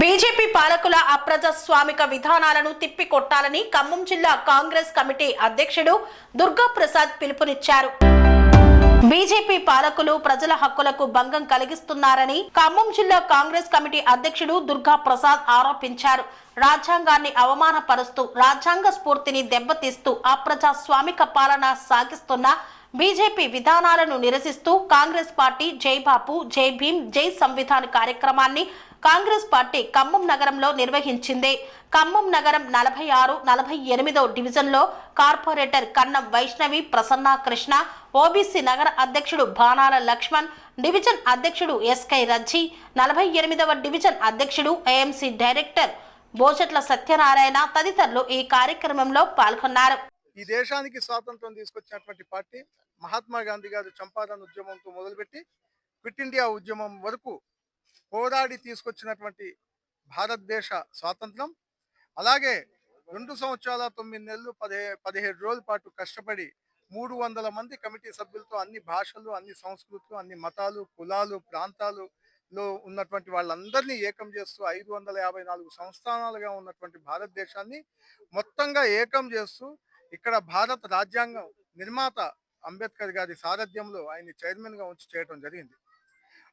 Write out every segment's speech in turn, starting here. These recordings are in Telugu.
బీజేపీ పాలకుల అప్రజాస్వామిక విధానాలను తిప్పికొట్టాలని ఖమ్మం జిల్లా కాంగ్రెస్ కమిటీ అధ్యక్షుడు దుర్గా ప్రసాద్ పిలుపునిచ్చారు. బీజేపీ పాలకులు ప్రజల హక్కులకు భంగం కలిగిస్తున్నారని ఖమ్మం జిల్లా కాంగ్రెస్ కమిటీ అధ్యక్షుడు దుర్గా ప్రసాద్ ఆరోపించారు. రాజ్యాంగాన్ని అవమానపరుస్తూ రాజ్యాంగ స్ఫూర్తిని దెబ్బతీస్తూ అప్రజాస్వామిక పాలన సాగిస్తున్న బీజేపీ విధానాలను నిరసిస్తూ కాంగ్రెస్ పార్టీ జై బాపు జై భీమ్ జై సంవిధాన్ కార్యక్రమాన్ని కాంగ్రెస్ పార్టీ ఖమ్మం నగరంలో నిర్వహించింది. ఖమ్మం నగరం నలభై ఆరు నలభై ఎనిమిదో డివిజన్లో కార్పొరేటర్ కన్నం వైష్ణవి ప్రసన్న కృష్ణ ఓబీసీ నగర అధ్యక్షుడు బాణాల లక్ష్మణ్ డివిజన్ అధ్యక్షుడు ఎస్కే రజ్జీ నలభై ఎనిమిదవ డివిజన్ అధ్యక్షుడు ఏఎంసీ డైరెక్టర్ బోచట్ల సత్యనారాయణ తదితరులు ఈ కార్యక్రమంలో పాల్గొన్నారు. ఈ దేశానికి స్వాతంత్రం తీసుకొచ్చినటువంటి పార్టీ మహాత్మా గాంధీ గారు చంపారన్ ఉద్యమంతో మొదలుపెట్టి క్విట్ ఇండియా ఉద్యమం వరకు పోరాడి తీసుకొచ్చినటువంటి భారతదేశ స్వాతంత్రం. అలాగే రెండు సంవత్సరాల తొమ్మిది నెలలు పదే పదిహేడు రోజుల పాటు కష్టపడి మూడు వందల మంది కమిటీ సభ్యులతో అన్ని భాషలు అన్ని సంస్కృతులు అన్ని మతాలు కులాలు ప్రాంతాలు లో ఉన్నటువంటి వాళ్ళందరినీ ఏకం చేస్తూ ఐదు వందల యాభై నాలుగు సంస్థానాలుగా ఉన్నటువంటి భారతదేశాన్ని మొత్తంగా ఏకం చేస్తూ ఇక్కడ భారత రాజ్యాంగం నిర్మాత అంబేద్కర్ గారి సారథ్యంలో ఆయన్ని చైర్మన్గా ఉంచి చేయడం జరిగింది.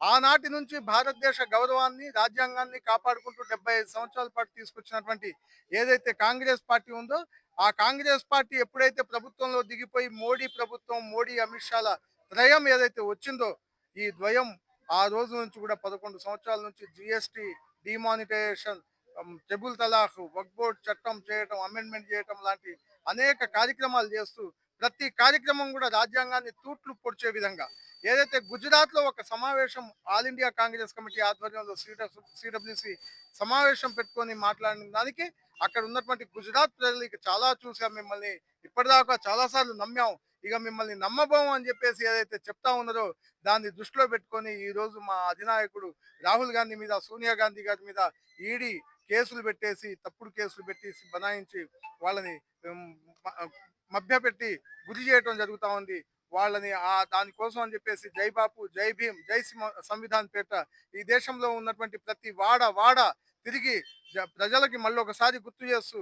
ఆనాటి నుంచి భారతదేశ గౌరవాన్ని రాజ్యాంగాన్ని కాపాడుకుంటూ డెబ్బై ఐదు సంవత్సరాల పాటు తీసుకొచ్చినటువంటి ఏదైతే కాంగ్రెస్ పార్టీ ఉందో ఆ కాంగ్రెస్ పార్టీ ఎప్పుడైతే ప్రభుత్వంలో దిగిపోయి మోడీ ప్రభుత్వం మోడీ అమిత్ షాల త్రయం ఏదైతే వచ్చిందో ఈ ద్వయం ఆ రోజు నుంచి కూడా పదకొండు సంవత్సరాల నుంచి జిఎస్టి డిమానిటైజేషన్ ట్రిబుల్ తలాఖ్ వక్ బోర్డ్ చట్టం చేయటం అమెండ్మెంట్ చేయటం లాంటి అనేక కార్యక్రమాలు చేస్తూ ప్రతి కార్యక్రమం కూడా రాజ్యాంగాన్ని తూట్లు పొడిచే విధంగా ఏదైతే గుజరాత్లో ఒక సమావేశం ఆల్ ఇండియా కాంగ్రెస్ కమిటీ ఆధ్వర్యంలో సిడబ్ల్యూసి సమావేశం పెట్టుకొని మాట్లాడిన దానికి అక్కడ ఉన్నటువంటి గుజరాత్ ప్రజలు ఇక చాలా చూసాం మిమ్మల్ని ఇప్పటిదాకా చాలా సార్లు నమ్మాం. ఇక మిమ్మల్ని నమ్మబోం అని చెప్పేసి ఏదైతే చెప్తా ఉన్నారో దాన్ని దృష్టిలో పెట్టుకొని ఈ రోజు మా అధినాయకుడు రాహుల్ గాంధీ మీద సోనియా గాంధీ గారి మీద ఈడీ కేసులు పెట్టేసి తప్పుడు కేసులు పెట్టేసి బనాయించి వాళ్ళని మభ్యపెట్టి గురి చేయటం జరుగుతా ఉంది. వాళ్ళని ఆ దానికోసం అని చెప్పేసి జై బాపు జై భీమ్ జై సింహ- సంవిధాన్ పేట ఈ దేశంలో ఉన్నటువంటి ప్రతి వాడ వాడ తిరిగి జ- ప్రజలకి మళ్ళీ ఒకసారి గుర్తు చేస్తూ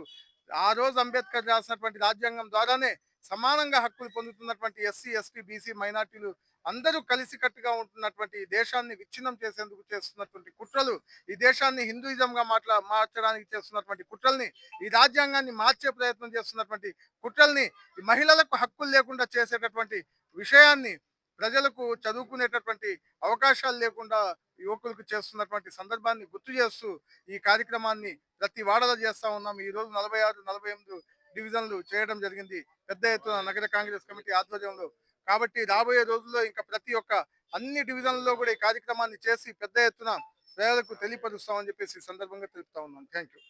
ఆ రోజు అంబేద్కర్ రాసినటువంటి రాజ్యాంగం ద్వారానే సమానంగా హక్కులు పొందుతున్నటువంటి ఎస్సీ ఎస్టీ బీసీ మైనార్టీలు అందరూ కలిసికట్టుగా ఉంటున్నటువంటి ఈ దేశాన్ని విచ్ఛిన్నం చేసేందుకు చేస్తున్నటువంటి కుట్రలు ఈ దేశాన్ని హిందూయిజంగా మాట్లా మార్చడానికి చేస్తున్నటువంటి కుట్రల్ని ఈ రాజ్యాంగాన్ని మార్చే ప్రయత్నం చేస్తున్నటువంటి కుట్రల్ని ఈ మహిళలకు హక్కులు లేకుండా చేసేటటువంటి విషయాన్ని ప్రజలకు చదువుకునేటటువంటి అవకాశాలు లేకుండా యువకులకు చేస్తున్నటువంటి సందర్భాన్ని గుర్తు చేస్తూ ఈ కార్యక్రమాన్ని ప్రతి వాడలో చేస్తా ఉన్నాం. ఈ రోజు నలభై ఆరు నలభై ఎనిమిది డివిజన్లు చేయడం జరిగింది. పెద్ద ఎత్తున నగర కాంగ్రెస్ కమిటీ ఆధ్వర్యంలో కాబట్టి రాబోయే రోజుల్లో ఇంకా ప్రతి ఒక్క అన్ని డివిజన్లలో కూడా ఈ కార్యక్రమాన్ని చేసి పెద్ద ఎత్తున ప్రజలకు తెలియపరుస్తామని చెప్పేసి సందర్భంగా తెలుపుతా ఉన్నాను థ్యాంక్ యూ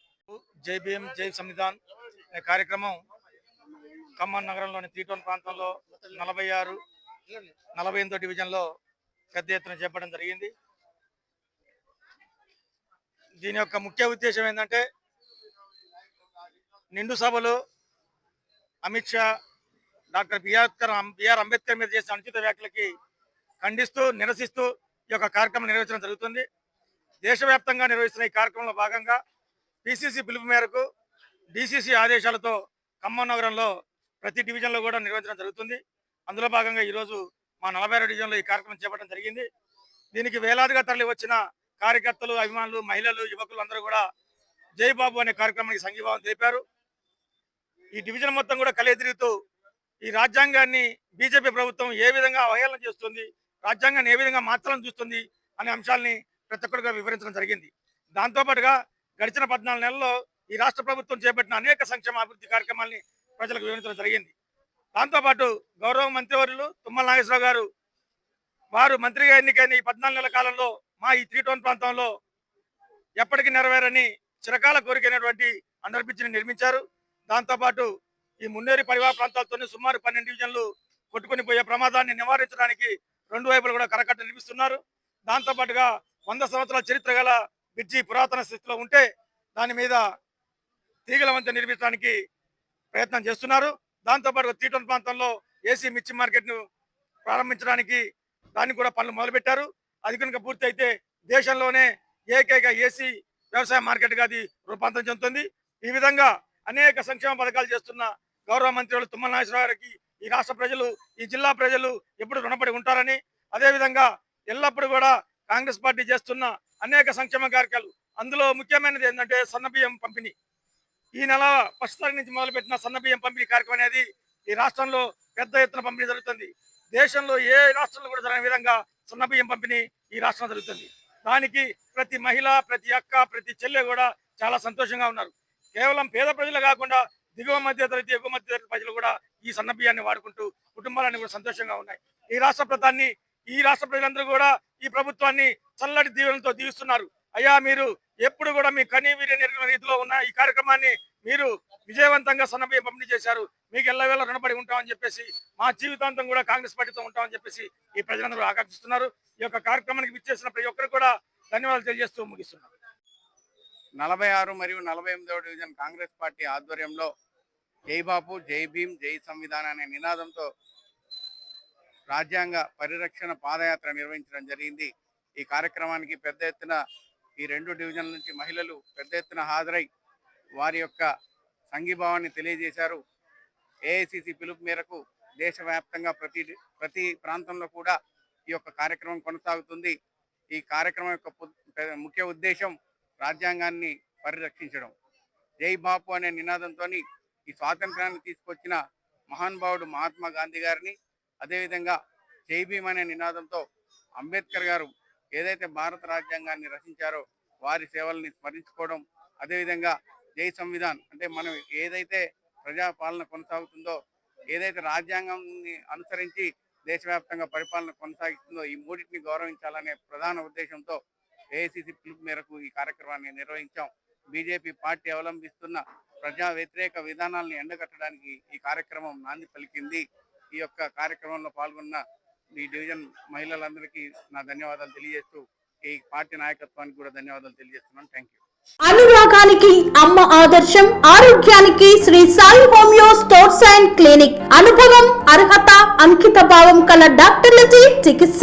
జై భీమ్ జై సంవిధాన్ అనే కార్యక్రమం ఖమ్మం నగరంలోని త్రీటోన్ ప్రాంతంలో నలభై ఆరు నలభై ఎనిమిదో డివిజన్లో పెద్ద ఎత్తున చేపట్టడం జరిగింది. దీని యొక్క ముఖ్య ఉద్దేశం ఏంటంటే నిండు సభలు Amit Shah doctor BR BR Ambedkar మీద చేసిన అనుచిత వ్యాఖ్యలకి ఖండిస్తూ నిరసిస్తూ ఈ యొక్క కార్యక్రమం నిర్వహించడం జరుగుతుంది. దేశవ్యాప్తంగా నిర్వహిస్తున్న ఈ కార్యక్రమంలో భాగంగా పిసిసి పిలుపు మేరకు డిసిసి ఆదేశాలతో ఖమ్మం నగరంలో ప్రతి డివిజన్లో కూడా నిర్వహించడం జరుగుతుంది. అందులో భాగంగా ఈరోజు మా నలభై ఆరు డివిజన్లో ఈ కార్యక్రమం చేపట్టడం జరిగింది. దీనికి వేలాదిగా తరలి వచ్చిన కార్యకర్తలు అభిమానులు మహిళలు యువకులు అందరూ కూడా జై బాబు అనే కార్యక్రమానికి సంఘీభావం తెలిపారు. ఈ డివిజన్ మొత్తం కూడా కలియతిరుగుతూ ఈ రాజ్యాంగాన్ని బీజేపీ ప్రభుత్వం ఏ విధంగా అవహేళన చేస్తుంది రాజ్యాంగాన్ని ఏ విధంగా మార్చాలని చూస్తుంది అనే అంశాలని ప్రతి ఒక్కరుగా వివరించడం జరిగింది. దాంతోపాటుగా గడిచిన పద్నాలుగు నెలల్లో ఈ రాష్ట్ర ప్రభుత్వం చేపట్టిన అనేక సంక్షేమ అభివృద్ధి కార్యక్రమాల్ని ప్రజలకు వివరించడం జరిగింది. దాంతోపాటు గౌరవ మంత్రివర్యులు తుమ్మల నాగేశ్వరరావు గారు వారు మంత్రిగా ఎన్నికైన ఈ పద్నాలుగు నెలల కాలంలో మా ఈ త్రీ టౌన్ ప్రాంతంలో ఎప్పటికీ నెరవేరని చిరకాల కోరికైనటువంటి అండర్బ్రిడ్జ్ని నిర్మించారు. దాంతోపాటు ఈ మున్నేరు పరివార ప్రాంతాలతోనే సుమారు పన్నెండు డివిజన్లు కొట్టుకుని పోయే ప్రమాదాన్ని నివారించడానికి రెండు వైపులు కూడా కరకట్ట నిర్మిస్తున్నారు దాంతోపాటుగా వంద సంవత్సరాల చరిత్ర గల బ్రిడ్జి పురాతన స్థితిలో ఉంటే దాని మీద తీగల వంతెన నిర్మించడానికి ప్రయత్నం చేస్తున్నారు. దాంతోపాటు తీటన్ ప్రాంతంలో ఏసీ మిర్చి మార్కెట్ను ప్రారంభించడానికి దాన్ని కూడా పనులు మొదలుపెట్టారు. అది కనుక పూర్తి అయితే దేశంలోనే ఏకైక ఏసీ వ్యవసాయ మార్కెట్గా అది రూపాంతరం చెందుతుంది. ఈ విధంగా అనేక సంక్షేమ పథకాలు చేస్తున్న గౌరవ మంత్రులు తుమ్మల నాగేశ్వరరావు గారికి ఈ రాష్ట్ర ప్రజలు ఈ జిల్లా ప్రజలు ఎప్పుడు రుణపడి ఉంటారని అదేవిధంగా ఎల్లప్పుడూ కూడా కాంగ్రెస్ పార్టీ చేస్తున్న అనేక సంక్షేమ కార్యక్రమాలు. అందులో ముఖ్యమైనది ఏంటంటే సన్నబియ్యం పంపిణీ. ఈ నెల ఫస్ట్ తారీఖు నుంచి మొదలుపెట్టిన సన్నబియ్యం పంపిణీ కార్యక్రమం అనేది ఈ రాష్ట్రంలో పెద్ద ఎత్తున పంపిణీ జరుగుతుంది. దేశంలో ఏ రాష్ట్రంలో కూడా జరగని విధంగా సన్నబియ్యం పంపిణీ ఈ రాష్ట్రం జరుగుతుంది. దానికి ప్రతి మహిళ ప్రతి అక్క ప్రతి చెల్లె కూడా చాలా సంతోషంగా ఉన్నారు. కేవలం పేద ప్రజలు కాకుండా దిగువ మధ్యతరగతి ఎగువ మధ్యతరగతి ప్రజలు కూడా ఈ సన్న బియ్యాన్ని వాడుకుంటూ కుటుంబాలన్నీ కూడా సంతోషంగా ఉన్నాయి. ఈ రాష్ట్ర ప్రధాన్ని ఈ రాష్ట్ర ప్రజలందరూ కూడా ఈ ప్రభుత్వాన్ని చల్లటి దీవెనతో దీవిస్తున్నారు. అయ్యా మీరు ఎప్పుడు కూడా మీ కనీ వీరి రీతిలో ఉన్న ఈ కార్యక్రమాన్ని మీరు విజయవంతంగా సన్నబియ్యం పంపిణీ చేశారు. మీకు ఎల్లవేళ రుణపడి ఉంటామని చెప్పేసి మా జీవితాంతం కూడా కాంగ్రెస్ పార్టీతో ఉంటామని చెప్పేసి ఈ ప్రజలందరూ ఆకాంక్షిస్తున్నారు. ఈ యొక్క కార్యక్రమానికి విచ్చేసిన ప్రతి ఒక్కరు కూడా ధన్యవాదాలు తెలియజేస్తూ ముగిస్తున్నారు నలభై ఆరు మరియు నలభై ఎనిమిదవ డివిజన్ కాంగ్రెస్ పార్టీ ఆధ్వర్యంలో జై బాపు జై భీమ్ జై సంవిధానం అనే నినాదంతో రాజ్యాంగ పరిరక్షణ పాదయాత్ర నిర్వహించడం జరిగింది. ఈ కార్యక్రమానికి పెద్ద ఎత్తున ఈ రెండు డివిజన్ల నుంచి మహిళలు పెద్ద ఎత్తున హాజరై వారి యొక్క సంఘీభావాన్ని తెలియజేశారు. ఏఐసిసి పిలుపు మేరకు దేశవ్యాప్తంగా ప్రతి ప్రతి ప్రాంతంలో కూడా ఈ యొక్క కార్యక్రమం కొనసాగుతుంది. ఈ కార్యక్రమం యొక్క పు- ముఖ్య ఉద్దేశం రాజ్యాంగాన్ని పరిరక్షించడం. జై బాపు అనే నినాదంతో ఈ స్వాతంత్రాన్ని తీసుకొచ్చిన మహానుభావుడు మహాత్మా గాంధీ గారిని అదేవిధంగా జై భీమ్ అనే నినాదంతో అంబేద్కర్ గారు ఏదైతే భారత రాజ్యాంగాన్ని రచించారో వారి సేవల్ని స్మరించుకోవడం అదేవిధంగా జై సంవిధాన్ అంటే మనం ఏదైతే ప్రజాపాలన కొనసాగుతుందో ఏదైతే రాజ్యాంగాన్ని అనుసరించి దేశవ్యాప్తంగా పరిపాలన కొనసాగిస్తుందో ఈ మూడింటిని గౌరవించాలనే ప్రధాన ఉద్దేశంతో ఏఐసిసి పిలుపు మేరకు ఈ కార్యక్రమాన్ని నిర్వహించాం. బీజేపీ పార్టీ అవలంబిస్తున్న ప్రజా వ్యతిరేక విధానాలను ఎండగట్టడానికి ఈ కార్యక్రమం నాంది పలికింది. ఈ యొక్క కార్యక్రమంలో పాల్గొన్న ఈ డివిజన్ మహిళలందరికీ నా ధన్యవాదాలు తెలియజేస్తూ ఈ పార్టీ నాయకత్వానికి కూడా ధన్యవాదాలు తెలియజేస్తున్నాను. థ్యాంక్ యూ అనురాగానికి అమ్మ ఆదర్శం ఆరోగ్యానికి Shri Sai homeo sports and clinic. అనుభవం అర్హత అంకిత భావం కల డాక్టర్లచే చికిత్స.